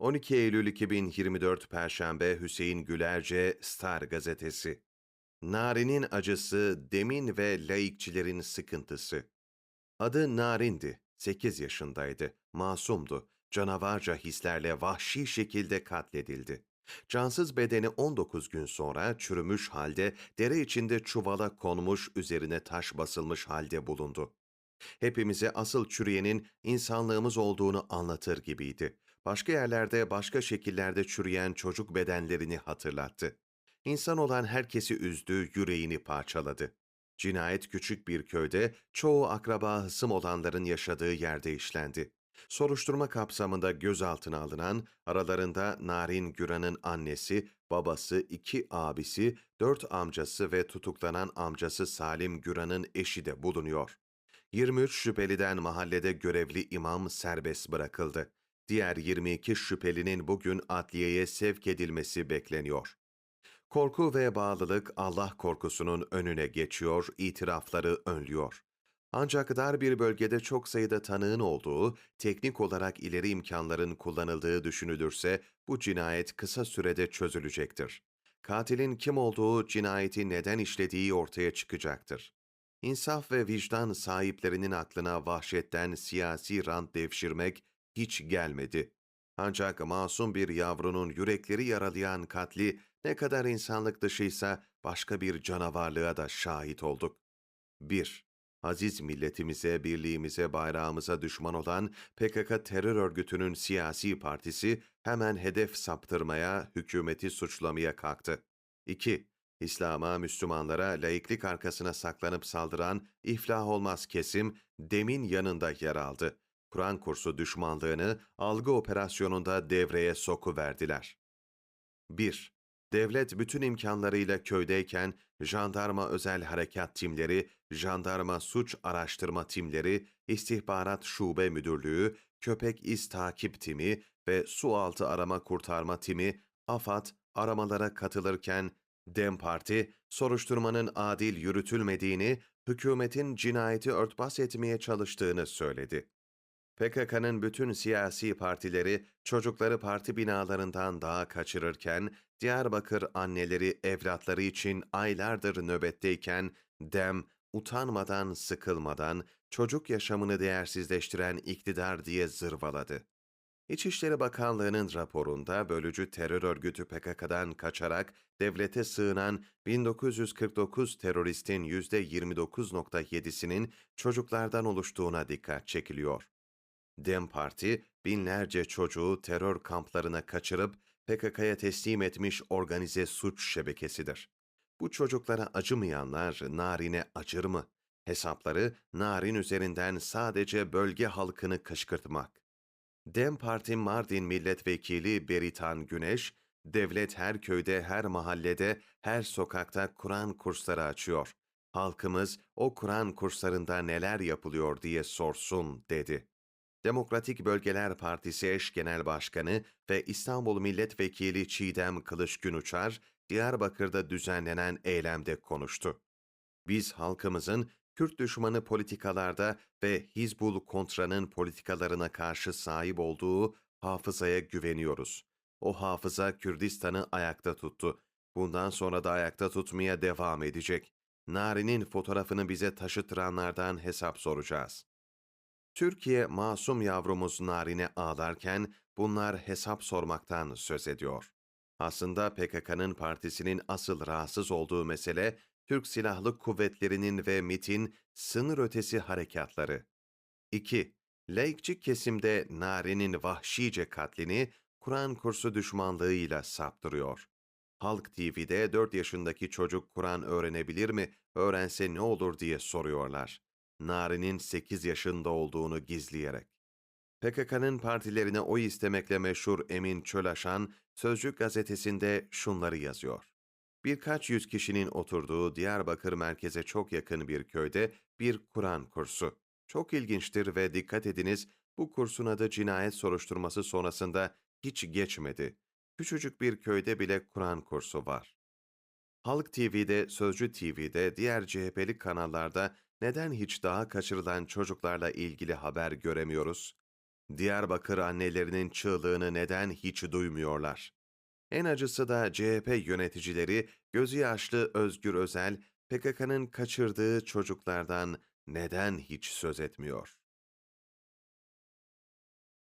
12 Eylül 2024 Perşembe Hüseyin Gülerce Star Gazetesi Narin'in acısı, demin ve laikçilerin sıkıntısı. Adı Narin'di. 8 yaşındaydı. Masumdu. Canavarca hislerle vahşi şekilde katledildi. Cansız bedeni 19 gün sonra çürümüş halde dere içinde çuvala konmuş üzerine taş basılmış halde bulundu. Hepimize asıl çürüyenin insanlığımız olduğunu anlatır gibiydi. Başka yerlerde başka şekillerde çürüyen çocuk bedenlerini hatırlattı. İnsan olan herkesi üzdü, yüreğini parçaladı. Cinayet küçük bir köyde çoğu akraba hısım olanların yaşadığı yerde işlendi. Soruşturma kapsamında gözaltına alınan, aralarında Narin Güran'ın annesi, babası, iki abisi, dört amcası ve tutuklanan amcası Salim Güran'ın eşi de bulunuyor. 23 şüpheliden mahallede görevli imam serbest bırakıldı. Diğer 22 şüphelinin bugün adliyeye sevk edilmesi bekleniyor. Korku ve bağlılık Allah korkusunun önüne geçiyor, itirafları önlüyor. Ancak dar bir bölgede çok sayıda tanığın olduğu, teknik olarak ileri imkanların kullanıldığı düşünülürse bu cinayet kısa sürede çözülecektir. Katilin kim olduğu, cinayeti neden işlediği ortaya çıkacaktır. İnsaf ve vicdan sahiplerinin aklına vahşetten siyasi rant devşirmek hiç gelmedi. Ancak masum bir yavrunun yürekleri yaralayan katli ne kadar insanlık dışıysa başka bir canavarlığa da şahit olduk. 1. Aziz milletimize, birliğimize, bayrağımıza düşman olan PKK terör örgütünün siyasi partisi hemen hedef saptırmaya, hükümeti suçlamaya kalktı. 2. İslam'a, Müslümanlara laiklik arkasına saklanıp saldıran iflah olmaz kesim demin yanında yer aldı. Kur'an kursu düşmanlığını algı operasyonunda devreye sokuverdiler. 1. Devlet bütün imkanlarıyla köydeyken jandarma özel harekat timleri, jandarma suç araştırma timleri, istihbarat şube müdürlüğü, köpek iz takip timi ve su altı arama kurtarma timi AFAD aramalara katılırken Dem Parti soruşturmanın adil yürütülmediğini, hükümetin cinayeti örtbas etmeye çalıştığını söyledi. PKK'nın bütün siyasi partileri çocukları parti binalarından dağa kaçırırken, Diyarbakır anneleri evlatları için aylardır nöbetteyken, DEM utanmadan sıkılmadan çocuk yaşamını değersizleştiren iktidar diye zırvaladı. İçişleri Bakanlığı'nın raporunda bölücü terör örgütü PKK'dan kaçarak devlete sığınan 1949 teröristin %29.7'sinin çocuklardan oluştuğuna dikkat çekiliyor. Dem Parti, binlerce çocuğu terör kamplarına kaçırıp PKK'ya teslim etmiş organize suç şebekesidir. Bu çocuklara acımayanlar narine acır mı? Hesapları narin üzerinden sadece bölge halkını kışkırtmak. Dem Parti Mardin Milletvekili Beritan Güneş, devlet her köyde, her mahallede, her sokakta Kur'an kursları açıyor. Halkımız o Kur'an kurslarında neler yapılıyor diye sorsun dedi. Demokratik Bölgeler Partisi eş genel başkanı ve İstanbul Milletvekili Çiğdem Kılıç Günuçar, Diyarbakır'da düzenlenen eylemde konuştu. Biz halkımızın Kürt düşmanı politikalarda ve Hizbul Kontra'nın politikalarına karşı sahip olduğu hafızaya güveniyoruz. O hafıza Kürdistan'ı ayakta tuttu. Bundan sonra da ayakta tutmaya devam edecek. Nari'nin fotoğrafını bize taşıtıranlardan hesap soracağız. Türkiye masum yavrumuz Narin'e ağlarken bunlar hesap sormaktan söz ediyor. Aslında PKK'nın partisinin asıl rahatsız olduğu mesele Türk Silahlı Kuvvetleri'nin ve MIT'in sınır ötesi harekatları. 2. Laikçi kesimde Nari'nin vahşice katlini Kur'an kursu düşmanlığıyla saptırıyor. Halk TV'de 4 yaşındaki çocuk Kur'an öğrenebilir mi, öğrense ne olur diye soruyorlar. Nari'nin 8 yaşında olduğunu gizleyerek. PKK'nın partilerine oy istemekle meşhur Emin Çölaşan, Sözcük gazetesinde şunları yazıyor. Birkaç yüz kişinin oturduğu Diyarbakır merkeze çok yakın bir köyde bir Kur'an kursu. Çok ilginçtir ve dikkat ediniz bu kursun adı cinayet soruşturması sonrasında hiç geçmedi. Küçücük bir köyde bile Kur'an kursu var. Halk TV'de, Sözcü TV'de, diğer CHP'li kanallarda neden hiç daha kaçırılan çocuklarla ilgili haber göremiyoruz? Diyarbakır annelerinin çığlığını neden hiç duymuyorlar? En acısı da CHP yöneticileri gözü yaşlı Özgür Özel, PKK'nın kaçırdığı çocuklardan neden hiç söz etmiyor?